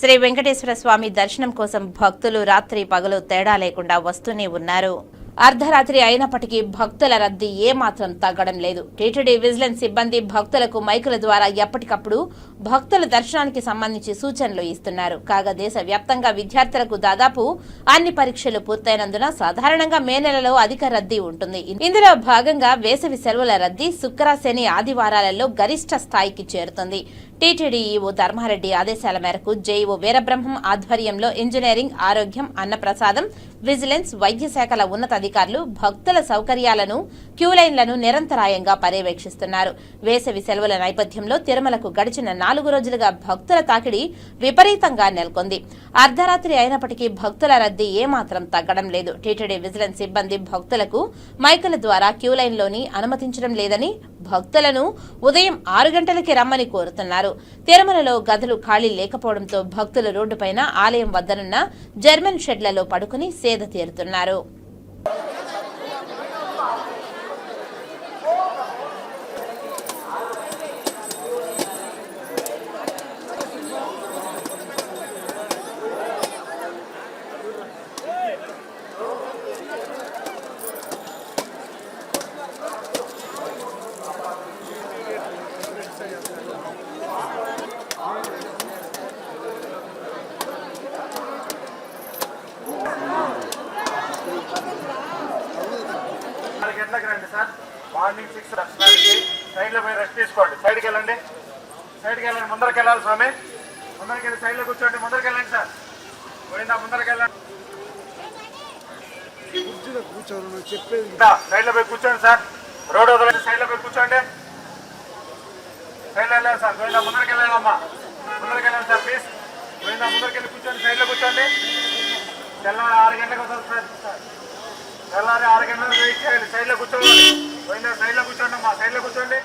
శ్రీ వెంకటేశ్వర స్వామి దర్శనం కోసం భక్తులు రాత్రి పగలు తేడా లేకుండా వస్తూనే ఉన్నారు. అర్ధరాత్రి అయినప్పటికీ భక్తుల రద్దీ ఏమాత్రం తగ్గడం లేదు. టీటీడీ విజిలెన్స్ సిబ్బంది భక్తులకు మైకుల ద్వారా ఎప్పటికప్పుడు భక్తుల దర్శనానికి సంబంధించి సూచనలు ఇస్తున్నారు. కాగా దేశ వ్యాప్తంగా విద్యార్థులకు దాదాపు అన్ని పరీక్షలు పూర్తయినందున సాధారణంగా మే నెలలో అధిక రద్దీ ఉంటుంది. ఇందులో భాగంగా వేసవి సెలవుల రద్దీ శుక్ర శని ఆదివారాలలో గరిష్ట స్థాయికి చేరుతుంది. టీటీడీఈఓ ధర్మారెడ్డి ఆదేశాల మేరకు జేఈఓ వీరబ్రహ్మం ఆధ్వర్యంలో ఇంజనీరింగ్ ఆరోగ్యం అన్నప్రసాదం విజిలెన్స్ వైద్య శాఖల ఉన్నతాధికారులు భక్తుల సౌకర్యాలను క్యూలైన్లను నిరంతరాయంగా పర్యవేక్షిస్తున్నారు. వేసవి సెలవుల నేపథ్యంలో తిరుమలకు గడిచిన నాలుగు రోజులుగా భక్తుల తాకిడి విపరీతంగా నెలకొంది. అర్ధరాత్రి అయినప్పటికీ భక్తుల రద్దీ ఏమాత్రం తగ్గడం లేదు. టీటీడీ విజిలెన్స్ సిబ్బంది భక్తులకు మైకుల ద్వారా క్యూలైన్లోని అనుమతించడం లేదని భక్తులను ఉదయం ఆరు గంటలకి రమ్మని కోరుతున్నారు. తిరుమలలో గదులు ఖాళీ లేకపోవడంతో భక్తులు రోడ్డుపైన ఆలయం వద్దనున్న జర్మన్ షెడ్లలో పడుకుని సేద తీరుతున్నారు ఆరు గంటలకు రండి సార్. మార్నింగ్ సిక్స్ దర్శనానికి సైడ్లో పోయి రెస్ట్ తీసుకోండి. సైడ్కి వెళ్ళండి. సైడ్కి వెళ్ళండి. ముందరికి వెళ్ళాలి స్వామి. ముందరికి వెళ్ళి సైడ్లో కూర్చోండి. ముందరికి వెళ్ళండి సార్. పోయిందా ముందరికి వెళ్ళండి. కూర్చోను చెప్పేది. సైడ్లో పోయి కూర్చోండి సార్. రోడ్ వదలండి. సైడ్లో పోయి కూర్చోండి. సైడ్లో వెళ్ళాలి సార్. పోయిందా ముందరికి వెళ్ళాలమ్మా ముందరికి వెళ్ళండి సార్ ప్లీజ్ పోయిందా ముందరికి వెళ్ళి కూర్చోండి. సైడ్లో కూర్చోండి. తెల్లారి ఆరు గంటలకు వస్తుంది సార్. తెల్లారి ఆరు గంటలకు వెయిట్ చేయాలి సైడ్లో కూర్చోవాలి. పోయిందా సైడ్లో కూర్చోండి అమ్మా సైడ్లో కూర్చోండి.